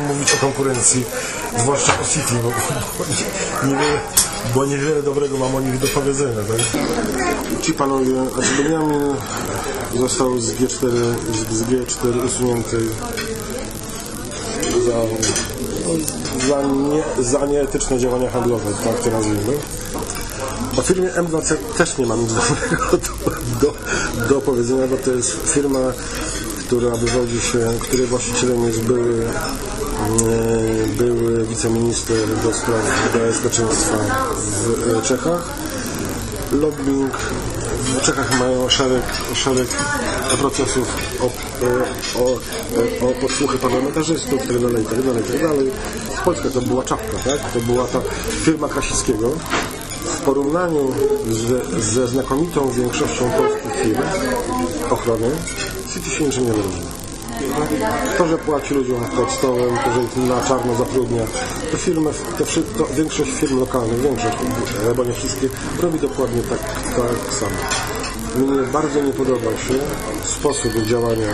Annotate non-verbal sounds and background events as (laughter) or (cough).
głupio mówić o konkurencji, zwłaszcza o City, bo, bo, niewiele, bo niewiele dobrego mam o nich do powiedzenia. Tak? Ci panowie, a czy został z G4, z, z G4 usunięty za, za, nie, za nieetyczne działania handlowe, tak to nazwijmy. O firmie M2C też nie mam nic (laughs) do, do, do powiedzenia, bo to jest firma, która wywodzi się, której właścicielem jest były, e, były wiceminister do spraw bezpieczeństwa w Czechach. Lobbying w Czechach mają szereg, szereg procesów o, o, o, o podsłuchy parlamentarzystów, tak dalej, tak dalej. Polska to była czapka, tak? To była ta firma Krasickiego. W porównaniu z, ze znakomitą większością polskich firm ochrony City się niczym nie wyróżnia. To, że płaci ludziom pod stołem, to, że na czarno zatrudnia, to firmy, to, to większość firm lokalnych, większość, bo nie wszystkie, robi dokładnie tak, tak samo. Mnie bardzo nie podoba się sposób działania